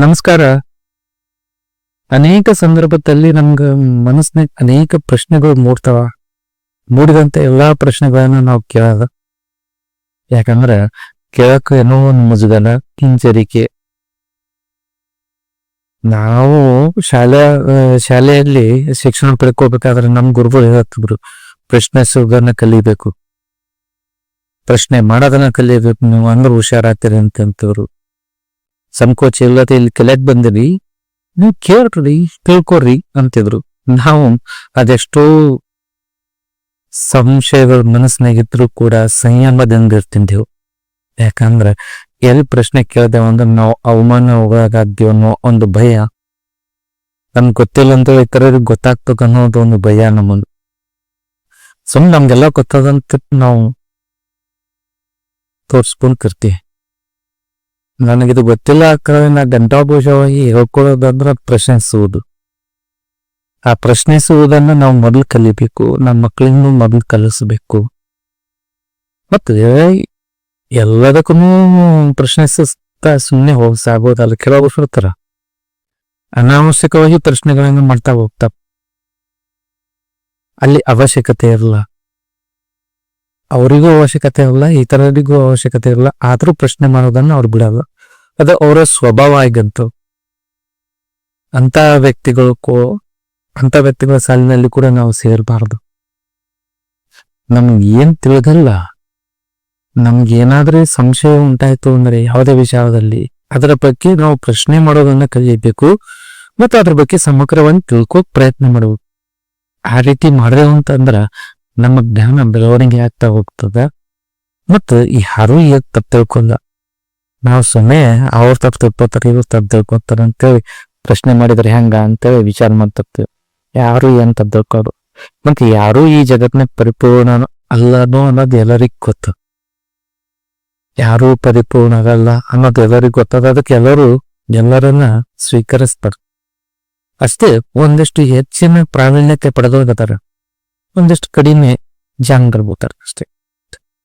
ನಮಸ್ಕಾರ. ಅನೇಕ ಸಂದರ್ಭದಲ್ಲಿ ನಮ್ಗ ಮನಸ್ಸಿನ ಅನೇಕ ಪ್ರಶ್ನೆಗಳು ಮೂಡ್ತಾವ. ಮೂಡಿದಂತ ಎಲ್ಲಾ ಪ್ರಶ್ನೆಗಳನ್ನ ನಾವು ಕೇಳೋದು. ಯಾಕಂದ್ರ ಕೇಳಕ್ಕೆ ಏನೋ ಒಂದು ಮುಜುಗನ ಹಿಂಜರಿಕೆ ನಾವು ಶಾಲೆ ಶಾಲೆಯಲ್ಲಿ ಶಿಕ್ಷಣ ಪಡ್ಕೋಬೇಕಾದ್ರೆ ನಮ್ ಗುರುಗಳು ಹೇಳ್ತಿದ್ರು ಪ್ರಶ್ನಿಸೋದನ್ನ ಕಲಿಬೇಕು. ಪ್ರಶ್ನೆ ಮಾಡೋದನ್ನ ಕಲಿಬೇಕು. ನೀವು ಅಂದ್ರೆ ಹುಷಾರಾಗ್ತೀರಿ ಅಂತಂತವ್ರು. ಸಂಕೋಚ ಇಲ್ಲದೆ ಇಲ್ಲಿ ಕಲಿಯಕ್ ಬಂದಿರಿ, ನೀವು ಕೇಳ್ರಿ ತಿಳ್ಕೊರಿ ಅಂತಿದ್ರು. ನಾವು ಅದೆಷ್ಟೋ ಸಂಶಯಗಳು ಮನಸ್ಸಿನಾಗಿದ್ರು ಕೂಡ ಸಂಯಮದಿಂದ ಇರ್ತಿದ್ದೆವು ಯಾಕಂದ್ರ ಎಲ್ಲಿ ಪ್ರಶ್ನೆ ಕೇಳ್ದೇವ ಅಂದ್ರೆ ನಾವು ಅವಮಾನ ಒಳಗಾಗ್ತೀವಿ ಅನ್ನೋ ಒಂದು ಭಯ. ನಮ್ಗೆ ಗೊತ್ತಿಲ್ಲ ಅಂತ ಇತರರಿಗೆ ಗೊತ್ತಾಗ್ತಕ್ಕ ಅನ್ನೋದು ಒಂದು ಭಯ ನಮ್ಮದು ಸುಮ್ಮನೆ ನಮ್ಗೆಲ್ಲ ಗೊತ್ತದಂತ ನಾವು ತೋರ್ಸ್ಕೊಂತಿರ್ತೀವಿ ನನಗಿದು ಗೊತ್ತಿಲ್ಲ ಕಡೆ ನಾ ಗಂಟಾಭೂಷವಾಗಿ ಹೇಳ್ಕೊಳ್ಳೋದಂದ್ರೆ ಪ್ರಶ್ನಿಸುವುದು. ಆ ಪ್ರಶ್ನಿಸುವುದನ್ನ ನಾವು ಮೊದಲು ಕಲಿಬೇಕು, ನಮ್ಮ ಮಕ್ಕಳಿಂದ ಮೊದಲು ಕಲಿಸಬೇಕು. ಮತ್ತೆ ಎಲ್ಲದಕ್ಕೂ ಪ್ರಶ್ನಿಸುತ್ತಾ ಸುಮ್ಮನೆ ಹೋಗಿ ಸಾಗೋದಲ್ಲ ಕೆಲವು ಇರ್ತಾರ ಅನಾವಶ್ಯಕವಾಗಿ ಪ್ರಶ್ನೆಗಳನ್ನು ಮಾಡ್ತಾ ಹೋಗ್ತಾ. ಅಲ್ಲಿ ಅವಶ್ಯಕತೆ ಇರಲ್ಲ. ಅವರಿಗೂ ಅವಶ್ಯಕತೆ ಇರಲ್ಲ, ಇತರರಿಗೂ ಅವಶ್ಯಕತೆ ಇರಲ್ಲ. ಆದರೂ ಪ್ರಶ್ನೆ ಮಾಡೋದನ್ನ ಅವ್ರು ಬಿಡಲ್ಲ. ಅದು ಅವರ ಸ್ವಭಾವ ಆಗಂತು ಅಂತ ವ್ಯಕ್ತಿಗಳು ಕೋ ಅಂತ ವ್ಯಕ್ತಿಗಳ ಸಾಲಿನಲ್ಲಿ ಕೂಡ ನಾವು ಸೇರಬಾರ್ದು. ನಮ್ಗೆ ಏನ್ ತಿಳಿದಲ್ಲ ನಮ್ಗೆ ಏನಾದ್ರೂ ಸಂಶಯ ಉಂಟಾಯ್ತು ಅಂದ್ರೆ ಯಾವುದೇ ವಿಚಾರದಲ್ಲಿ ಅದರ ಬಗ್ಗೆ ನಾವು ಪ್ರಶ್ನೆ ಮಾಡೋದನ್ನ ಕಲಿಯಬೇಕು ಮತ್ತು ಅದ್ರ ಬಗ್ಗೆ ಸಮಗ್ರವಾಗಿ ತಿಳ್ಕೋಕ್ ಪ್ರಯತ್ನ ಮಾಡಬೇಕು ಆ ರೀತಿ ಮಾಡಿದೆವು ಅಂತಂದ್ರ ನಮ್ಮ ಜ್ಞಾನ ಬೆಳವಣಿಗೆ ಆಗ್ತಾ ಹೋಗ್ತದ. ಮತ್ತು ಯಾರೂ ಈಗ ತಪ್ಪು ತಿಳ್ಕೊಲ್ಲ. ನಾವು ಸುಮ್ಮನೆ ಅವ್ರ ತಪ್ಪು ತಿಳ್ಕೊತಾರೆ, ಇವ್ರು ತಪ್ಪು ತಿಳ್ಕೊತಾರೆ ಅಂತೇಳಿ ಪ್ರಶ್ನೆ ಮಾಡಿದ್ರೆ ಹೆಂಗ ಅಂತೇಳಿ ವಿಚಾರ ಮಾಡ್ತಿರ್ತೀವಿ. ಯಾರು ಏನ್ ತಪ್ಪು ತಿಳ್ಕೊಡು ಮತ್ತೆ ಯಾರು ಈ ಜಗತ್ನಾಗ ಪರಿಪೂರ್ಣ ಅಲ್ಲನೋ ಅನ್ನೋದು ಎಲ್ಲರಿಗೂ ಗೊತ್ತು. ಯಾರು ಪರಿಪೂರ್ಣ ಆಗಲ್ಲ ಅನ್ನೋದು ಎಲ್ಲರಿಗೂ ಗೊತ್ತದ, ಅದಕ್ಕೆ ಎಲ್ಲರೂ ಎಲ್ಲರನ್ನ ಸ್ವೀಕರಿಸ್ತಾರೆ. ಅಷ್ಟೇ, ಒಂದಿಷ್ಟು ಹೆಚ್ಚಿನ ಪ್ರಾವೀಣ್ಯತೆ ಪಡೆದೋಗತಾರ ಒಂದಿಷ್ಟು ಕಡಿಮೆ ಜಾಂಗ್ ಅಷ್ಟೇ.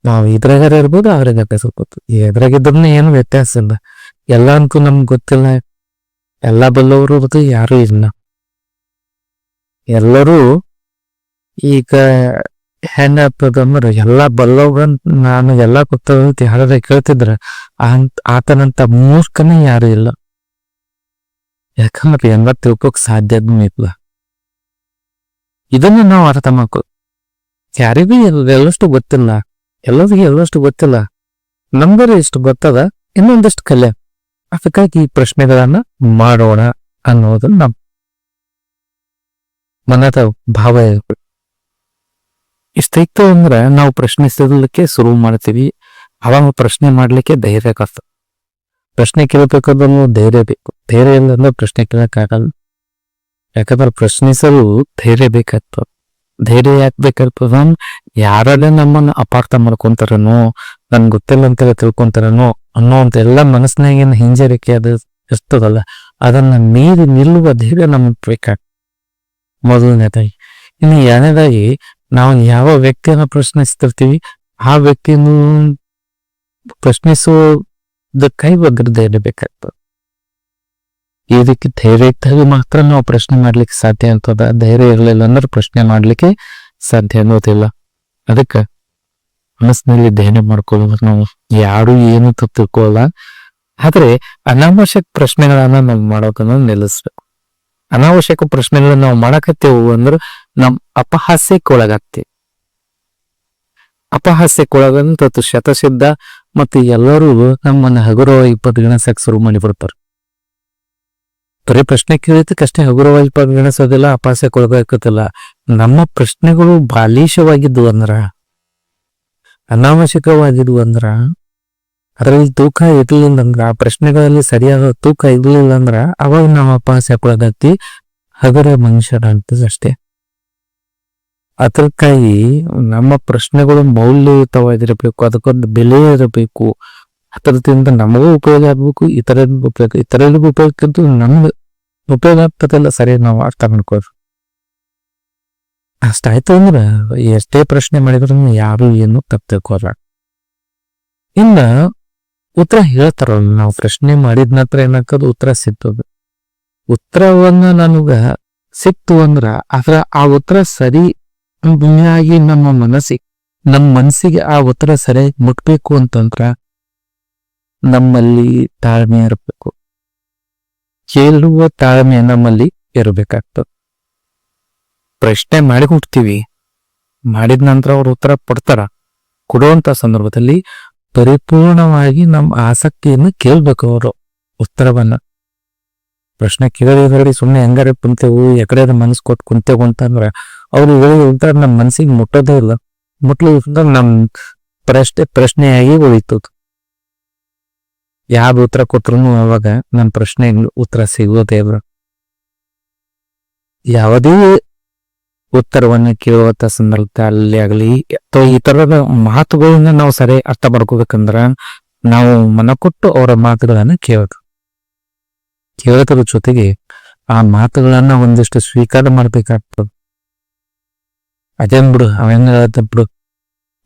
ನಾವು ಇದ್ರಾಗಾರ ಇರ್ಬೋದು, ಅವ್ರಿಗೆ ಅಭ್ಯಾಸ ಎದ್ರಾಗಿದ್ರು ಏನು ವ್ಯತ್ಯಾಸ ಇಲ್ಲ. ಎಲ್ಲ ಅನ್ಕು ನಮ್ಗೆ ಗೊತ್ತಿಲ್ಲ. ಎಲ್ಲ ಬಲ್ಲವರು ಇರೋದು ಯಾರು ಇಲ್ಲ. ಎಲ್ಲರೂ ಈಗ ಹೆಂಗಾಗ್ತದ ಅಂದ್ರೆ ಎಲ್ಲ ಬಲ್ಲವ್ರ ನಾನು ಎಲ್ಲ ಗೊತ್ತ ಯಾರ ಕೇಳ್ತಿದ್ರ ಅಂತ ಆತನಂತ ಮೂರ್ಖನೇ ಯಾರು ಇಲ್ಲ. ಯಾಕಂದ್ರೆ ಎಲ್ಲ ತಿಳ್ಕೋಕ್ ಸಾಧ್ಯನೂ ಇಲ್ಲ. ಇದನ್ನ ನಾವು ಅರ್ಥ ಮಾಡ್ಕೋ, ಯಾರಿಗೂ ಎಲ್- ಎಲ್ಲಷ್ಟು ಗೊತ್ತಿಲ್ಲ. ಎಲ್ಲರಿಗೂ ಎಲ್ಲಷ್ಟು ಗೊತ್ತಿಲ್ಲ. ನಮ್ಗರ ಇಷ್ಟು ಗೊತ್ತದ? ಇನ್ನೊಂದಷ್ಟು ಕಲೆ. ಅದಕ್ಕಾಗಿ ಈ ಪ್ರಶ್ನೆಗಳನ್ನ ಮಾಡೋಣ ಅನ್ನೋದು ನಮ್ ಮನದ ಭಾವ ಇರ್ಬೇಕು ಇಷ್ಟಿತ್ತು ಅಂದ್ರೆ ನಾವು ಪ್ರಶ್ನಿಸಲಿಕ್ಕೆ ಶುರು ಮಾಡ್ತೀವಿ. ಅವಾಗ ಪ್ರಶ್ನೆ ಮಾಡ್ಲಿಕ್ಕೆ ಧೈರ್ಯ ಕಷ್ಟ ಪ್ರಶ್ನೆ ಕೇಳಬೇಕಾದ್ರೂ ಧೈರ್ಯ ಬೇಕು. ಧೈರ್ಯ ಇಲ್ಲ ಅಂದ್ರೆ ಪ್ರಶ್ನೆ ಕೇಳಕ್ಕಾಗಲ್ಲ. ಯಾಕಂದ್ರೆ ಪ್ರಶ್ನಿಸಲು ಧೈರ್ಯ ಬೇಕಾಗ್ತದೆ. ಧೈರ್ಯ ಯಾಕೆ ಬೇಕಾಗ್ತದ ಯಾರೇ ನಮ್ಮನ್ನ ಅಪಾರ್ಥ ಮಾಡ್ಕೊಂತಾರನೋ ನನ್ ಗೊತ್ತಿಲ್ಲ ಅಂತ ತಿಳ್ಕೊಂತಾರನೋ ಅನ್ನೋ ಅಂತ ಎಲ್ಲ ಮನಸ್ಸಿನಾಗಿನ ಹಿಂಜರಿಕೆ ಅದು ಇರ್ತದಲ್ಲ, ಅದನ್ನ ಮೀರಿ ನಿಲ್ಲುವ ಧೈರ್ಯ ನಮಗ್ ಬೇಕಾಗ ಮೊದಲನೇದಾಗಿ, ಇನ್ನು ಎರಡನೇದಾಗಿ, ನಾವು ಯಾವ ವ್ಯಕ್ತಿಯನ್ನ ಪ್ರಶ್ನಿಸ್ತಿರ್ತೀವಿ, ಆ ವ್ಯಕ್ತಿಯನ್ನು ಪ್ರಶ್ನಿಸುವುದಕ್ಕೈ ಬಗ್ಗೆ ಧೈರ್ಯ ಬೇಕಾಗ್ತದೆ ಇದಕ್ಕೆ ಧೈರ್ಯ ಇದ್ದಾಗ ಮಾತ್ರ ನಾವು ಪ್ರಶ್ನೆ ಮಾಡ್ಲಿಕ್ಕೆ ಸಾಧ್ಯ ಅಂತದ. ಧೈರ್ಯ ಇರಲಿಲ್ಲ ಅಂದ್ರೆ ಪ್ರಶ್ನೆ ಮಾಡ್ಲಿಕ್ಕೆ ಸಾಧ್ಯ ಅನ್ನೋದಿಲ್ಲ. ಅದಕ್ಕೆ ಮನಸ್ಸಿನಲ್ಲಿ ಧೈರ್ಯ ಮಾಡ್ಕೊಳ್ಬೇಕು ನಾವು ಯಾರು ಏನು ತಿಳ್ಕೊಳ್ಳಲ್ಲ ಆದ್ರೆ ಅನಾವಶ್ಯಕ ಪ್ರಶ್ನೆಗಳನ್ನ ನಾವು ಮಾಡೋದನ್ನ ನಿಲ್ಲಿಸ್ಬೇಕು. ಅನಾವಶ್ಯಕ ಪ್ರಶ್ನೆಗಳನ್ನ ನಾವು ಮಾಡಕತ್ತೇವು ಅಂದ್ರೆ ನಮ್ ಅಪಹಾಸ್ಯಕ್ಕೆ ಅಪಹಾಸ್ಯಕ್ಕೊಳಗಂತ ಶತಸಿದ್ಧ ಮತ್ತು ಎಲ್ಲರೂ ನಮ್ಮನ್ನ ಹಗುರವಾಗಿ ಪರಿಗಣಿಸಕ್ ಶುರು ಮಾಡಿಬಿಡ್ತಾರೆ ಬರೀ ಪ್ರಶ್ನೆ ಕೇಳಿದಕ್ಕಷ್ಟೇ ಹಗುರವಾಗಿ ಪರಿಗಣಿಸೋದಿಲ್ಲ ಅಪಾಸೆ ಒಳಗಾಕತ್ತಿಲ್ಲ ನಮ್ಮ ಪ್ರಶ್ನೆಗಳು ಬಾಲಿಶವಾಗಿದ್ವು ಅಂದ್ರ ಅನಾವಶ್ಯಕವಾಗಿದ್ವು ಅಂದ್ರ, ಅದರಲ್ಲಿ ತೂಕ ಇರ್ಲಿಲ್ಲ ಅಂದ್ರ ಆ ಪ್ರಶ್ನೆಗಳಲ್ಲಿ ಸರಿಯಾದ ತೂಕ ಇರ್ಲಿಲ್ಲ ಅಂದ್ರ, ಅವಾಗ ನಾವು ಅಪಾಸೆ ಒಳಗಾಗ್ತಿ ಹಗುರ ಮನುಷ್ಯರ ಅಷ್ಟೇ ಅದಕ್ಕಾಗಿ ನಮ್ಮ ಪ್ರಶ್ನೆಗಳು ಮೌಲ್ಯಯುತವಾಗಿರಬೇಕು, ಅದಕ್ಕೊಂದು ಬೆಲೆ ಇರಬೇಕು. ಅದರದಿಂದ ನಮಗೂ ಉಪಯೋಗ ಆಗ್ಬೇಕು ಇತರರಿಗೂ ಉಪಯೋಗ, ಇತರರಿಗೂ ಉಪಯೋಗಕ್ಕಿಂತ ನಮ್ಗೆ ಉಪಯೋಗ ಆಗ್ತದಲ್ಲ ಸರಿ ನಾವು ಅರ್ಥ ಮಾಡ್ಕೋರು ಅಷ್ಟಾಯ್ತು ಅಂದ್ರೆ ಎಷ್ಟೇ ಪ್ರಶ್ನೆ ಮಾಡಿದ್ರು ಯಾರು ಏನು ತಪ್ಪು ತಿಳ್ಕೊಲ್ಲ ಇನ್ನ ಉತ್ತರ ಹೇಳ್ತಾರಲ್ಲ, ನಾವು ಪ್ರಶ್ನೆ ಮಾಡಿದ ನಂತರ ಏನಾಗ್ತದ? ಉತ್ತರ ಸಿಗ್ತದೆ. ಉತ್ತರವನ್ನ ನನಗ ಸಿಕ್ತು ಅಂದ್ರ ಅದ್ರ ಆ ಉತ್ತರ ಸರಿ ಆಗಿ ನಮ್ಮ ಮನಸ್ಸಿಗೆ ನಮ್ಮ ಮನಸ್ಸಿಗೆ ಆ ಉತ್ತರ ಸರಿಯಾಗಿ ಮುಟ್ಬೇಕು ಅಂತಂದ್ರ ನಮ್ಮಲ್ಲಿ ತಾಳ್ಮೆ ಇರಬೇಕು. ಕೇಳುವ ತಾಳ್ಮೆ ನಮ್ಮಲ್ಲಿ ಇರಬೇಕಾಗ್ತದೆ. ಪ್ರಶ್ನೆ ಮಾಡಿ ಹುಡ್ತೀವಿ ಮಾಡಿದ ನಂತರ ಅವ್ರು ಉತ್ತರ ಕೊಡ್ತಾರ. ಕೊಡುವಂತ ಸಂದರ್ಭದಲ್ಲಿ ಪರಿಪೂರ್ಣವಾಗಿ ನಮ್ಮ ಆಸಕ್ತಿಯನ್ನು ಕೇಳ್ಬೇಕು ಅವರು ಉತ್ತರವನ್ನ. ಪ್ರಶ್ನೆ ಕೇಳಿದ್ರೆ ಸುಮ್ಮನೆ ಹೆಂಗಾರೆ ಕುಂತೇವು ಎಕಡೆ ಮನಸ್ಸು ಕೊಟ್ಟು ಕುಂತೇವು ಅಂತಂದ್ರೆ ಅವ್ರು ಹೇಳಿದ ಉತ್ತರ ನಮ್ಮ ಮನಸ್ಸಿಗೆ ಮುಟ್ಟೋದೇ ಇಲ್ಲ. ಮುಟ್ಲಿಲ್ಲ ನಮ್ ಪ್ರಶ್ನೆ ಪ್ರಶ್ನೆಯಾಗಿ ಉಳಿತು ಯಾವ ಉತ್ತರ ಕೊಟ್ರು ಅವಾಗ ನನ್ನ ಪ್ರಶ್ನೆ ಉತ್ತರ ಸಿಗೋದೇ ದೇವ್ರ. ಯಾವುದೇ ಉತ್ತರವನ್ನು ಕೇಳುವಂತ ಸಂದರ್ಭದಲ್ಲಿ ಆಗಲಿ, ಅಥವಾ ಈ ತರದ ಮಾತುಗಳನ್ನ ನಾವು ಸರಿ ಅರ್ಥ ಮಾಡ್ಕೋಬೇಕಂದ್ರ ನಾವು ಮನ ಕೊಟ್ಟು ಅವರ ಮಾತುಗಳನ್ನ ಕೇಳಬೇಕು ಕೇಳೋದ್ರ ಜೊತೆಗೆ ಆ ಮಾತುಗಳನ್ನ ಒಂದಿಷ್ಟು ಸ್ವೀಕಾರ ಮಾಡ್ಬೇಕಾಗ್ತದೆ. ಅದೇನ್ ಬಿಡು, ಅವೇನ್ ಹೇಳತ್ತ ಬಿಡು.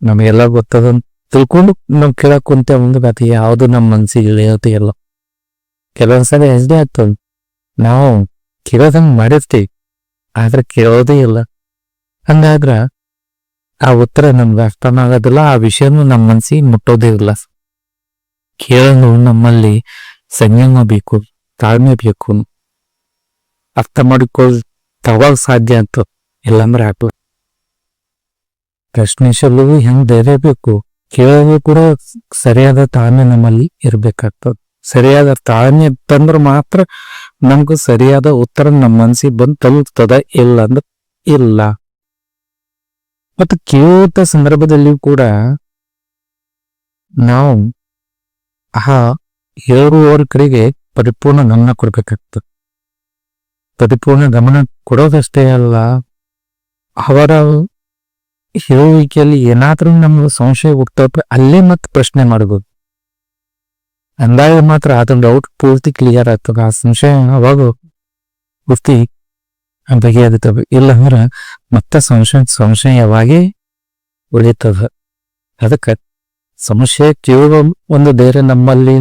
ನಮಗೆಲ್ಲ ಗೊತ್ತದ ತಿಳ್ಕೊಂಡು ನಾವು ಕೇಳಕ್ ಕುಂತೆ ಒಂದು ಕಥೆ ಯಾವುದು ನಮ್ಮ ಮನ್ಸಿಗೆ ಇಳಿಯೋದೇ ಇಲ್ಲ ಕೆಲವೊಂದ್ಸಲ ಹೆಜ್ಜೆ ಆಗ್ತದೆ. ನಾವು ಕೇಳೋದಂಗೆ ಮಾಡಿರ್ತೀವಿ, ಆದ್ರೆ ಕೇಳೋದೇ ಇಲ್ಲ. ಹಂಗಾದ್ರ ಆ ಉತ್ತರ ನಮ್ಗೆ ಅರ್ಥನೂ ಆಗೋದಿಲ್ಲ, ಆ ವಿಷಯನೂ ನಮ್ಮ ಮನಸ್ಸಿಗೆ ಮುಟ್ಟೋದೇ ಇಲ್ಲ. ಕೇಳಲು ನಮ್ಮಲ್ಲಿ ಸಂಯಮ ಬೇಕು, ತಾಳ್ಮೆ ಬೇಕು. ಅರ್ಥ ಮಾಡಿಕೊಳ್ಳ ತವಾಗ ಸಾಧ್ಯ ಅಂತ, ಇಲ್ಲಾಂದ್ರೆ ಆಗ್ಲ ಪ್ರಶ್ನಿಸಲು ಹೆಂಗ್ ಧೈರ್ಯ ಬೇಕು? ಕೇಳಲು ಕೂಡ ಸರಿಯಾದ ತಾಳ್ಮೆ ನಮ್ಮಲ್ಲಿ ಇರ್ಬೇಕಾಗ್ತದೆ. ಸರಿಯಾದ ತಾಳ್ಮೆ ತಂದ್ರೆ ಮಾತ್ರ ನಮ್ಗೂ ಸರಿಯಾದ ಉತ್ತರ ನಮ್ಮ ಮನಸ್ಸಿಗೆ ಬಂದು ತಲುಪ್ತದ ಇಲ್ಲ ಅಂದ್ರೆ ಇಲ್ಲ. ಮತ್ತು ಕೇಳುವಂತ ಸಂದರ್ಭದಲ್ಲಿಯೂ ಕೂಡ ನಾವು ಆ ಹೇಳುವವರ ಕಡೆಗೆ ಪರಿಪೂರ್ಣ ಗಮನ ಕೊಡ್ಬೇಕಾಗ್ತದೆ. ಪರಿಪೂರ್ಣ ಗಮನ ಕೊಡೋದಷ್ಟೇ ಅಲ್ಲ, ಅವರ ಹೇಳುವಿಕೆಯಲ್ಲಿ ಏನಾದ್ರೂ ನಮ್ಗೆ ಸಂಶಯ ಹುಟ್ಟಪ್ಪ ಅಲ್ಲೇ ಮತ್ತೆ ಪ್ರಶ್ನೆ ಮಾಡ್ಬೋದು. ಅಂದಾಗ ಮಾತ್ರ ಅದನ್ನ ಡೌಟ್ ಪೂರ್ತಿ ಕ್ಲಿಯರ್ ಆಗ್ತದೆ. ಆ ಸಂಶಯ ಅವಾಗ ಪೂರ್ತಿ ಬಗೆಹರಿತವೆ ಇಲ್ಲ ಅಂದ್ರೆ ಮತ್ತೆ ಸಂಶಯ ಸಂಶಯವಾಗಿ ಉಳಿತದ. ಅದಕ್ಕೆ ಸಂಶಯ ಕೇಳುವ ಒಂದು ಧೈರ್ಯ ನಮ್ಮಲ್ಲಿ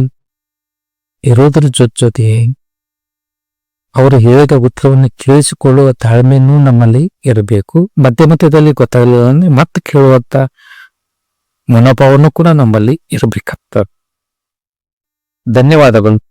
ಇರೋದ್ರ ಜೊತೆ ಜೊತೆ ಅವರು ಹೇಳಿದ ಉತ್ತರವನ್ನು ಕೇಳಿಸಿಕೊಳ್ಳುವ ತಾಳ್ಮೆನೂ ನಮ್ಮಲ್ಲಿ ಇರಬೇಕು. ಮಧ್ಯ ಮಧ್ಯದಲ್ಲಿ ಗೊತ್ತಾಗಲಿಲ್ಲ ಅಂದ್ರೆ ಮತ್ತೆ ಕೇಳುವಂತ ಮನೋಭಾವನೂ ಕೂಡ ನಮ್ಮಲ್ಲಿ ಇರಬೇಕಾಗ್ತದೆ. ಧನ್ಯವಾದಗಳು.